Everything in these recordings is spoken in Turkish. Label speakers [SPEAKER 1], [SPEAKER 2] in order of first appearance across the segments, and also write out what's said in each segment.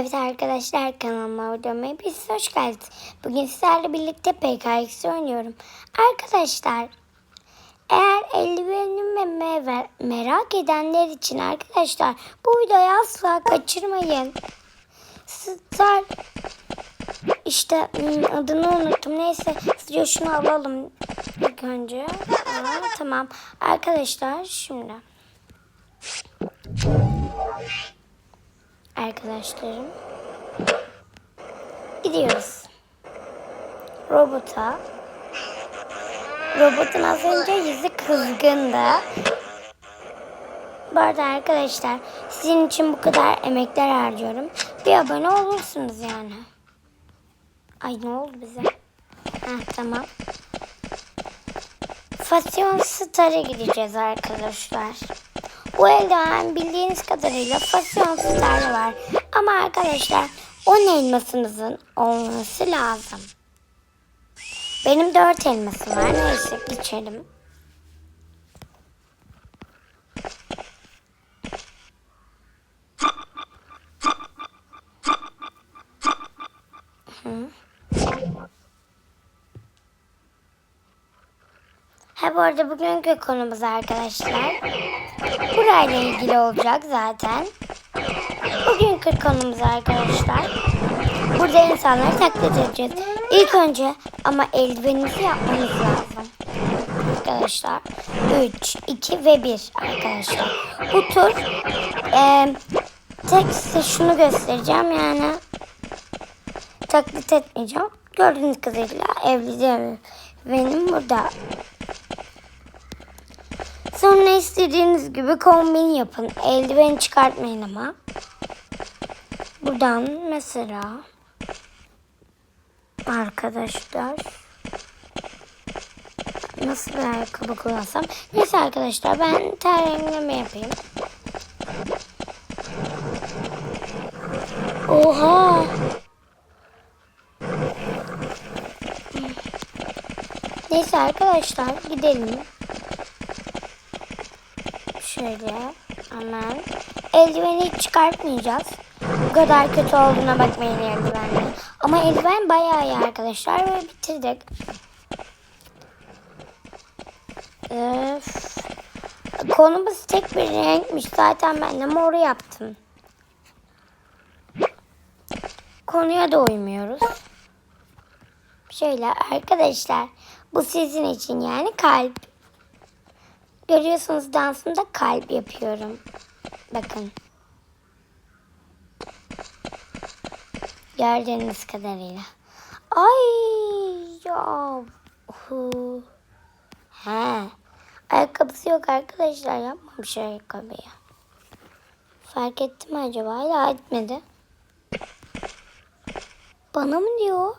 [SPEAKER 1] Evet arkadaşlar kanalıma videoma hepiniz hoş geldiniz. Bugün sizlerle birlikte PKX oynuyorum. Arkadaşlar eğer eldivenimi me- merak edenler için arkadaşlar bu videoyu asla kaçırmayın. Star işte hmm, adını unuttum. Neyse sizce şunu alalım ilk önce. Aa, tamam arkadaşlar şimdi. Arkadaşlarım. Gidiyoruz. Robota. Robotun az önce yüzü kızgındı. Bu arada arkadaşlar sizin için bu kadar emekler harcıyorum. Bir abone olursunuz yani. Ay ne oldu bize? Heh, tamam. Fasyon Star'a gideceğiz arkadaşlar. Bu eldiven bildiğiniz kadarıyla fasyon starı var. Ama arkadaşlar 10 elmasınızın olması lazım. Benim 4 elmasım var. Neyse geçelim. Ha bu arada bugünkü konumuz arkadaşlar. Burayla ilgili olacak zaten. Bugünkü konumuz arkadaşlar. Burada insanları taklit edeceğiz. İlk önce ama eldivenimizi yapmamız lazım. Arkadaşlar. 3, 2 ve 1 arkadaşlar. Bu tur e, tek size şunu göstereceğim yani taklit etmeyeceğim. Gördüğünüz kadarıyla evli benim burada Sonra istediğiniz gibi kombin yapın. Eldiveni çıkartmayın ama. Buradan mesela arkadaşlar nasıl bir ayakkabı kullansam? Neyse arkadaşlar ben ter rengleme yapayım. Oha! Neyse arkadaşlar gidelim. Şöyle hemen. Eldiveni çıkartmayacağız. Bu kadar kötü olduğuna bakmayın eldivenle. Ama eldiven bayağı iyi arkadaşlar ve bitirdik. Öf. Konumuz tek bir renkmiş. Zaten ben de moru yaptım. Konuya da uymuyoruz. Şöyle arkadaşlar. Bu sizin için yani kalp. Görüyorsunuz dansımda kalp yapıyorum. Bakın. Gördüğünüz kadarıyla. Ay ya. Hu. He. Ayakkabısı yok arkadaşlar. Yapmamış ayakkabıyı. Fark etti mi acaba? Hala etmedi. Bana mı diyor?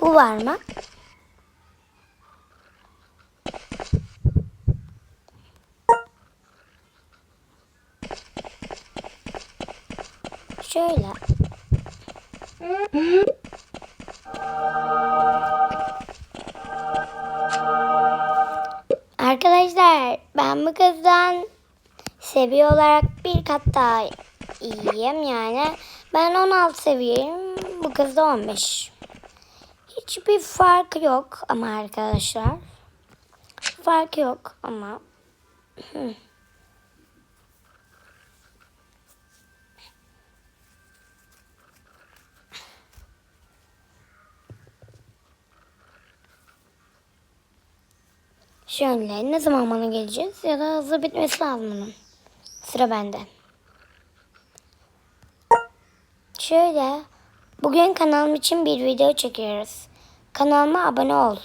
[SPEAKER 1] Bu var mı? Şöyle. Arkadaşlar ben bu kızdan seviye olarak bir kat daha iyiyim yani. Ben 16 seviyeyim. Bu kız da 15. Hiçbir fark yok ama arkadaşlar. Fark yok ama. Şöyle ne zaman bana geleceğiz ya da hızlı bitmesi lazım bunun. Sıra bende. Şöyle bugün kanalım için bir video çekiyoruz. Kanalıma abone ol.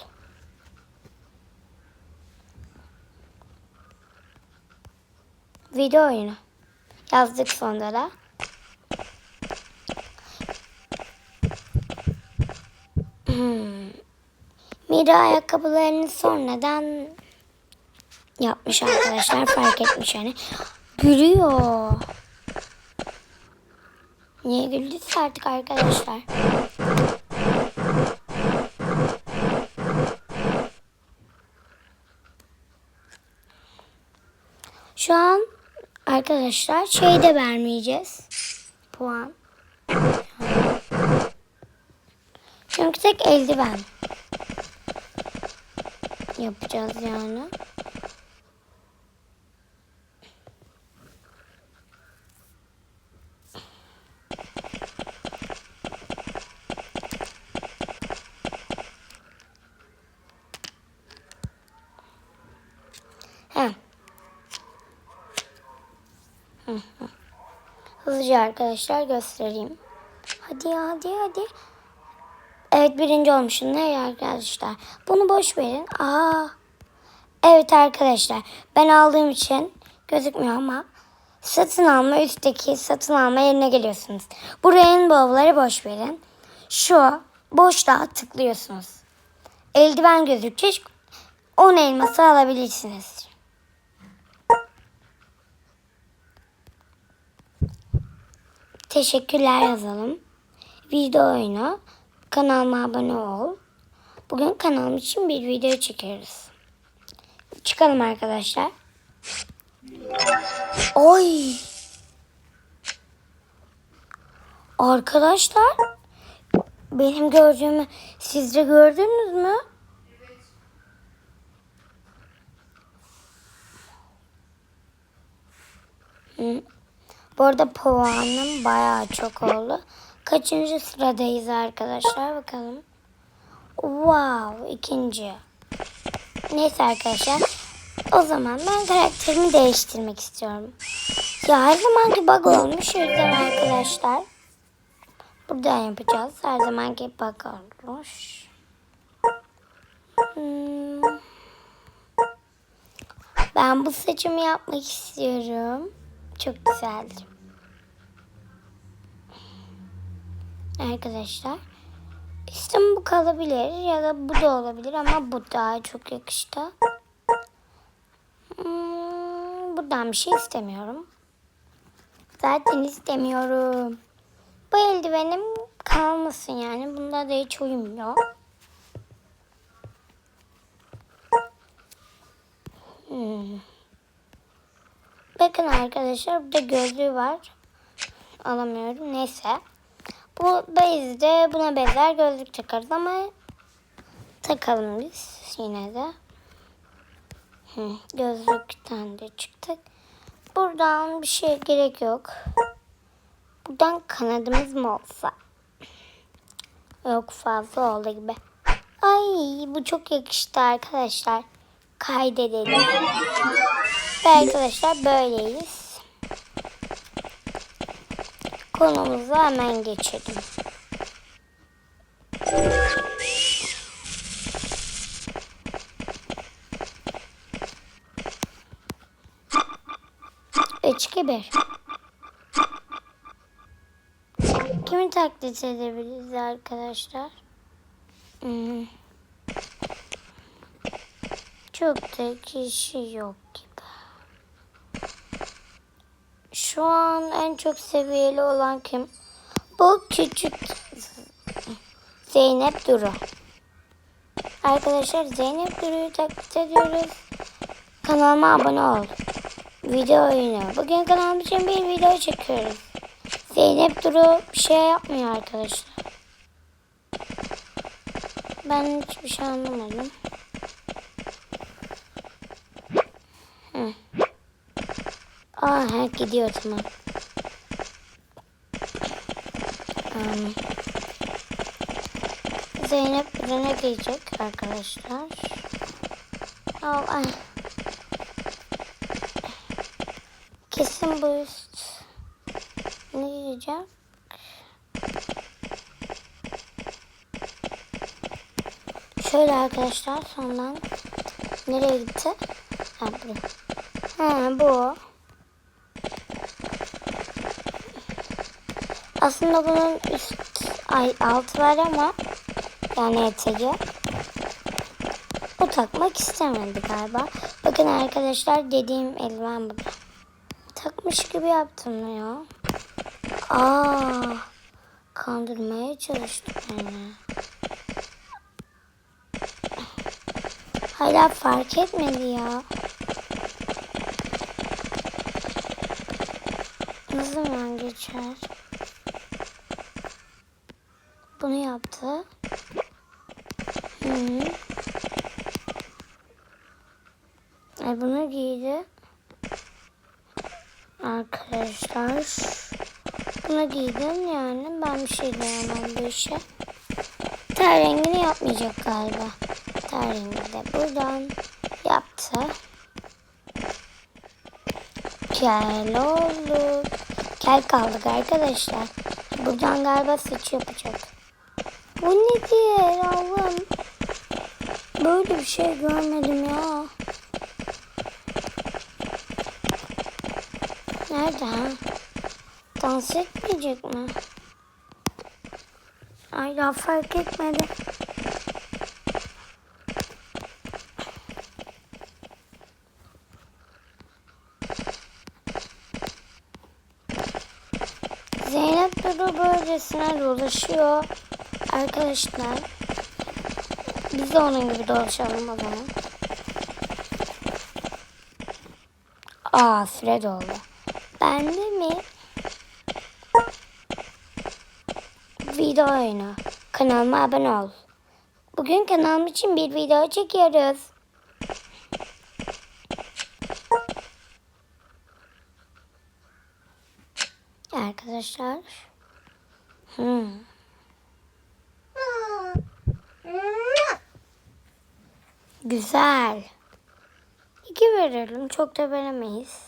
[SPEAKER 1] Video oyunu. Yazdık sonunda da. Hmm. Mira ayakkabılarını sonradan yapmış arkadaşlar. Fark etmiş yani. Gülüyor. Niye güldüyse artık arkadaşlar. Şu an arkadaşlar şey de vermeyeceğiz. Puan. Çünkü tek eldiven yapacağız yani. Hızlıca arkadaşlar göstereyim. Hadi ya hadi hadi. Evet birinci olmuşum. Ne arkadaşlar? Bunu boş verin. Aa. Evet arkadaşlar. Ben aldığım için gözükmüyor ama satın alma üstteki satın alma yerine geliyorsunuz. Bu rainbow'ları boş verin. Şu boşluğa tıklıyorsunuz. Eldiven gözükecek. 10 elması alabilirsiniz. Teşekkürler yazalım. Video oyunu. Kanalıma abone ol. Bugün kanalım için bir video çekiyoruz. Çıkalım arkadaşlar. Oy. Arkadaşlar benim gördüğümü siz de gördünüz mü? Hı. Bu arada puanım bayağı çok oldu. Kaçıncı sıradayız arkadaşlar bakalım. Wow ikinci. Neyse arkadaşlar. O zaman ben karakterimi değiştirmek istiyorum. Ya her zamanki bug olmuş o yüzden arkadaşlar. Buradan yapacağız. Her zamanki bug olmuş. Hmm. Ben bu saçımı yapmak istiyorum. Çok güzeldi. Arkadaşlar. İstim bu kalabilir ya da bu da olabilir ama bu daha çok yakıştı. Hmm, buradan bir şey istemiyorum. Zaten istemiyorum. Bu eldivenim kalmasın yani. Bunda da hiç uyumuyor. Hmm. Bakın arkadaşlar burada gözlüğü var. Alamıyorum. Neyse. Bu de buna benzer gözlük takarız ama takalım biz yine de. Hı, gözlükten de çıktık. Buradan bir şey gerek yok. Buradan kanadımız mı olsa? Yok fazla oldu gibi. Ay bu çok yakıştı arkadaşlar. Kaydedelim. Ve arkadaşlar böyleyiz. Konumuza hemen geçelim. Üç, iki. Kimi taklit edebiliriz arkadaşlar? Hmm. Çok da kişi yok gibi. Şu an en çok seviyeli olan kim? Bu küçük Zeynep Duru. Arkadaşlar Zeynep Duru'yu taklit ediyoruz. Kanalıma abone ol. Video oyunu. Bugün kanalım için bir video çekiyoruz. Zeynep Duru bir şey yapmıyor arkadaşlar. Ben hiçbir şey anlamadım. Aa ha, gidiyor tamam. Um, Zeynep birine gelecek arkadaşlar. Al ay. Kesin bu üst. Ne diyeceğim? Şöyle arkadaşlar sondan nereye gitti? Ha buraya. Ha bu. Aslında bunun üst ay altı var ama yani eteği. O takmak istemedi galiba. Bakın arkadaşlar dediğim eldiven bu. Takmış gibi yaptım ya. Aa, kandırmaya çalıştı beni. Hala fark etmedi ya. Ne zaman geçer? Bunu yaptı. Hı. E bunu giydi. Arkadaşlar. Bunu giydim yani ben bir şey diyemem bu işe. Ter rengini yapmayacak galiba. Ter rengi de buradan yaptı. Kel oldu. Kel kaldık arkadaşlar. Buradan galiba saç yapacak. Bu nedir Allah'ım? Böyle bir şey görmedim ya. Nerede ha? Dans etmeyecek mi? Ay daha fark etmedi. Zeynep Duru böylesine dolaşıyor. Arkadaşlar. Biz de onun gibi dolaşalım o zaman. Aa süre doldu. Bende mi? Video oyunu. Kanalıma abone ol. Bugün kanalım için bir video çekiyoruz. Arkadaşlar. Hmm. Güzel. İki verelim. Çok da veremeyiz.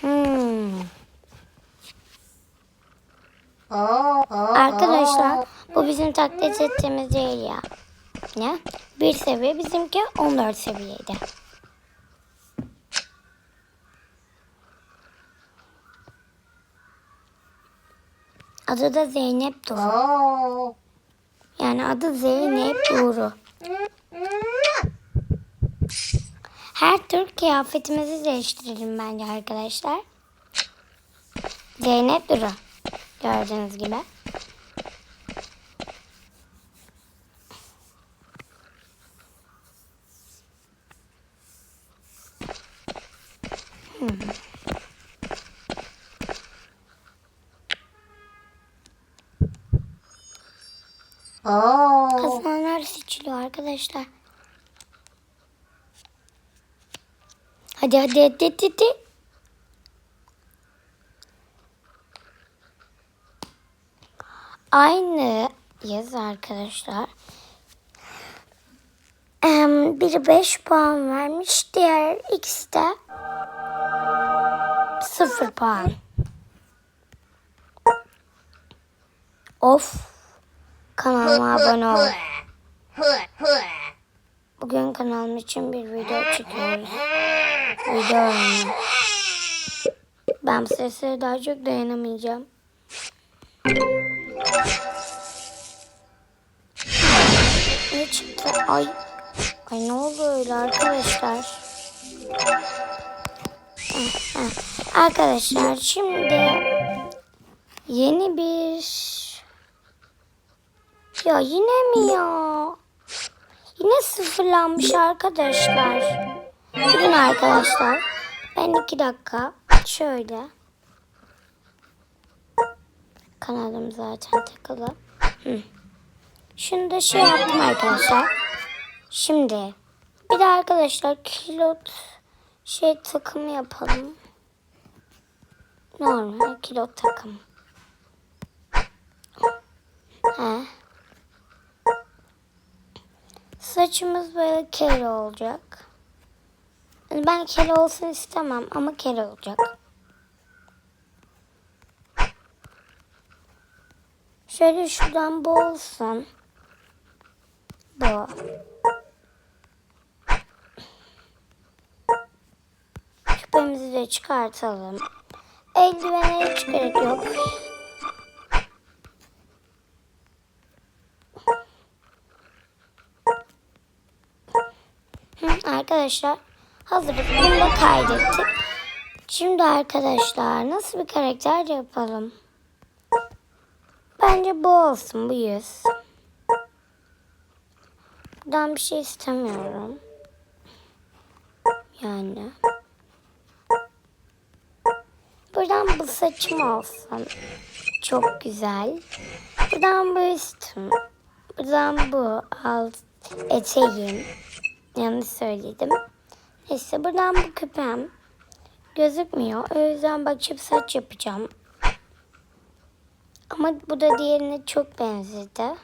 [SPEAKER 1] Hmm. Arkadaşlar bu bizim taklit ettiğimiz değil ya. Ne? Bir seviye bizimki 14 seviyeydi. Adı da Zeynep Doğru. Yani adı Zeynep Doğru. Her tür kıyafetimizi değiştirelim bence arkadaşlar. Zeynep Duru. Gördüğünüz gibi. Kazananlar seçiliyor arkadaşlar. Hadi hadi hadi hadi. hadi. Aynı yaz arkadaşlar. Biri 5 puan vermiş. Diğer ikisi de 0 puan. Of. Kanalıma abone ol. Bugün kanalım için bir video çekiyoruz. Video oyunu. Ben seslere daha çok dayanamayacağım. Ne çıktı? Ay. Ay ne oldu öyle arkadaşlar? Arkadaşlar şimdi yeni bir ya yine mi ya? Yine sıfırlanmış arkadaşlar. Durun arkadaşlar. Ben iki dakika şöyle. Kanalım zaten takılı. Hı. Şunu da şey yaptım arkadaşlar. Şimdi bir de arkadaşlar kilot şey takımı yapalım. Normal kilot takım. He. Saçımız böyle kere olacak. Ben kere olsun istemem ama kere olacak. Şöyle şuradan bu olsun. Bu. Küpemizi de çıkartalım. eldivene hiç gerek yok. Hı, arkadaşlar hazırız. Bunu kaydettik. Şimdi arkadaşlar nasıl bir karakter yapalım? Bence bu olsun bu yüz. Buradan bir şey istemiyorum. Yani. Buradan bu saçım olsun. Çok güzel. Buradan bu üstüm. Buradan bu alt eteğim. Yanlış söyledim. Neyse buradan bu küpem. Gözükmüyor. O yüzden bakıp saç yapacağım. Ama bu da diğerine çok benzedi.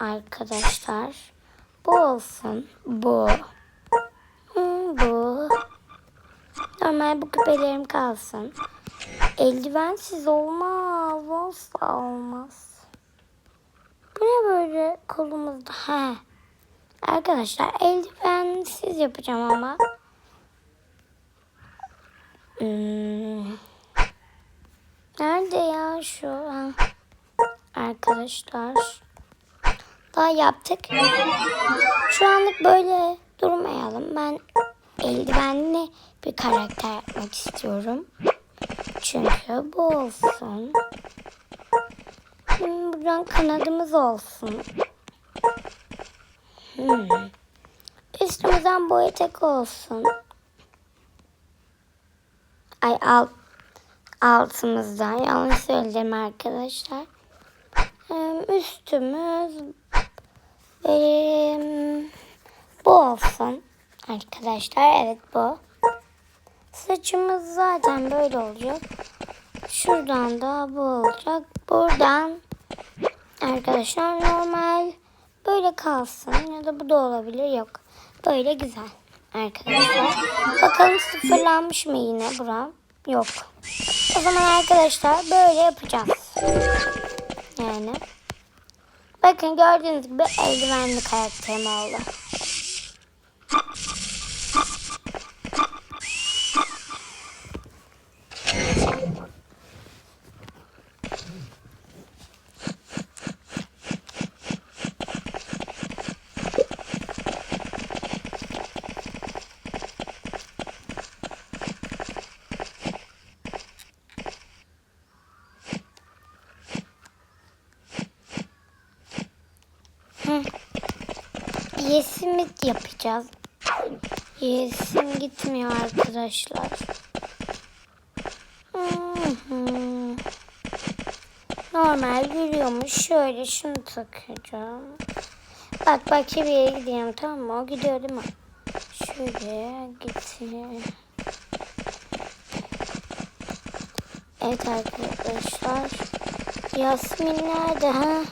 [SPEAKER 1] Arkadaşlar. Bu olsun. Bu. Hmm, bu. Normal bu küpelerim kalsın. Eldivensiz olmaz. Asla olmaz. Bu ne böyle kolumuzda? He. Arkadaşlar eldivensiz yapacağım ama. Hmm. Nerede ya şu an? Arkadaşlar. Daha yaptık. Şu anlık böyle durmayalım. Ben eldivenli bir karakter yapmak istiyorum. Çünkü bu olsun. Hmm, buradan kanadımız olsun. Üstümüzden bu etek olsun. Ay alt altımızdan yanlış söyledim arkadaşlar. Üstümüz benim bu olsun arkadaşlar. Evet bu. Saçımız zaten böyle olacak. Şuradan da bu olacak. Buradan arkadaşlar normal böyle kalsın ya da bu da olabilir yok. Böyle güzel arkadaşlar. Bakalım sıfırlanmış mı yine buram? Yok. O zaman arkadaşlar böyle yapacağız. Yani. Bakın gördüğünüz gibi eldivenli karakterim oldu. Yesim yapacağız. Yesim gitmiyor arkadaşlar. Normal yürüyormuş. Şöyle şunu takacağım. Bak bir yere gidiyorum tamam mı? O gidiyor değil mi? Şöyle gitsin. Evet arkadaşlar. Yasmin nerede ha?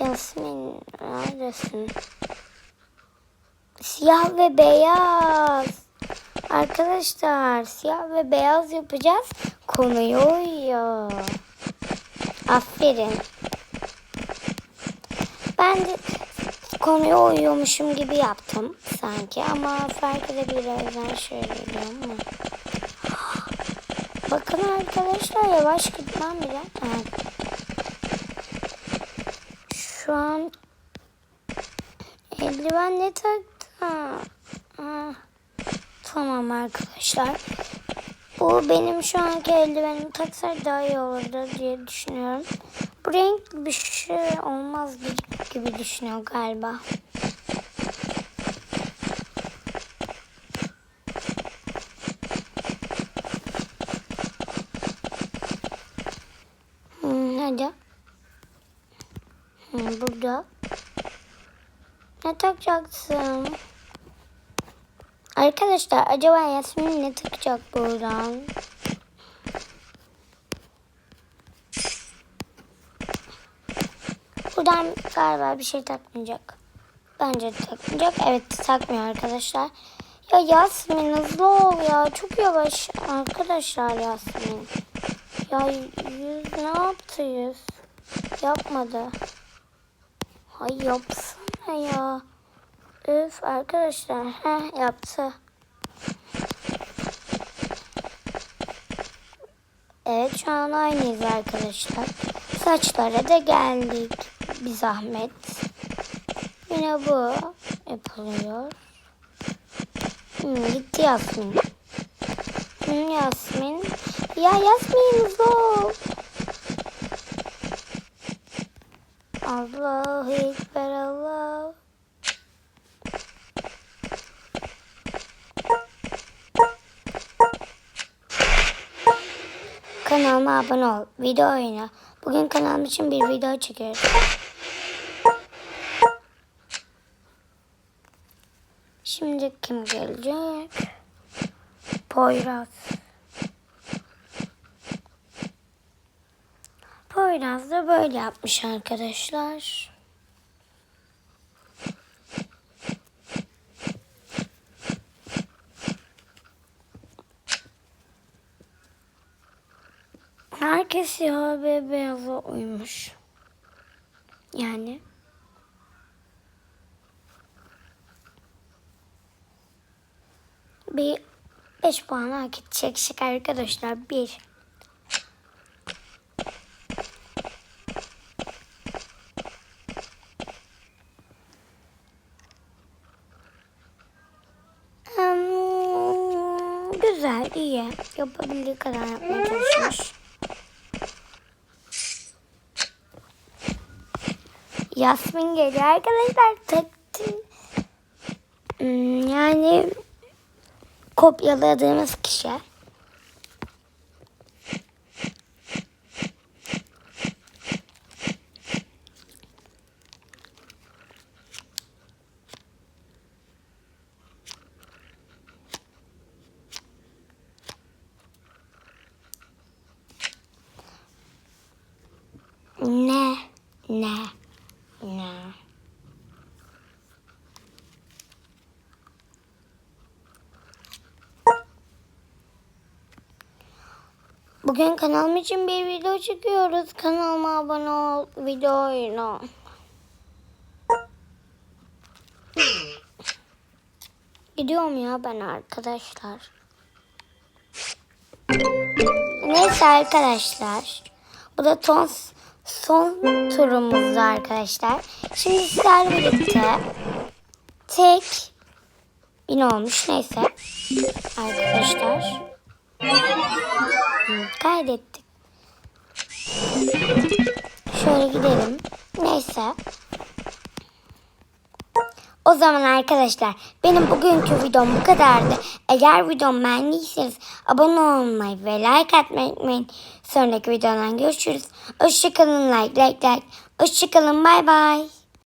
[SPEAKER 1] Yasmin neredesin? Siyah ve beyaz. Arkadaşlar siyah ve beyaz yapacağız. Konuya uyuyor. Aferin. Ben de konuya uyuyormuşum gibi yaptım sanki ama fark edebilir o yüzden şöyle diyorum ama. Bakın arkadaşlar yavaş gitmem bile. Şu an eldiven ne taktı? Tamam arkadaşlar. Bu benim şu anki eldivenimi taksaydı daha iyi olurdu diye düşünüyorum. Bu renk bir şey olmaz gibi düşünüyor galiba. Hmm, hadi. Hmm, burada. Ne takacaksın? Arkadaşlar acaba Yasmin ne takacak buradan? Buradan galiba bir şey takmayacak. Bence takmayacak. Evet takmıyor arkadaşlar. Ya Yasmin hızlı ol ya. Çok yavaş arkadaşlar Yasmin. Ya yüz ne yaptı yüz? Yapmadı. Hay yapsana ya. Üf arkadaşlar. Heh yaptı. Evet şu an aynıyız arkadaşlar. Saçlara da geldik. Bir zahmet. Yine bu yapılıyor. Hmm, gitti Yasmin. Hmm, Yasmin. Ya Yasmin zor. Allahu Ekber Allah. Kanalıma abone ol. Video oyna. Bugün kanalım için bir video çekiyorum. Şimdi kim gelecek? Poyraz. Poyraz da böyle yapmış arkadaşlar. Herkes ya ve beyaza uymuş. Yani. Bir 5 puan hak edecek arkadaşlar. Bir. Hmm, güzel, iyi. Yapabildiği kadar yapmaya çalışmış. Yasmin geliyor arkadaşlar. Tek, Hmm, yani kopyaladığımız kişi. Ne? Ne? Ne? Bugün kanalım için bir video çekiyoruz. Kanalıma abone ol, video oyna. Gidiyorum ya ben arkadaşlar. Neyse arkadaşlar. Bu da son, son turumuzdu arkadaşlar. Şimdi sizlerle birlikte tek bin olmuş neyse arkadaşlar. Kaydettik. Şöyle gidelim. Neyse. O zaman arkadaşlar benim bugünkü videom bu kadardı. Eğer videomu beğendiyseniz abone olmayı ve like atmayı unutmayın. Sonraki videodan görüşürüz. Hoşçakalın like like like. Hoşçakalın bay bay.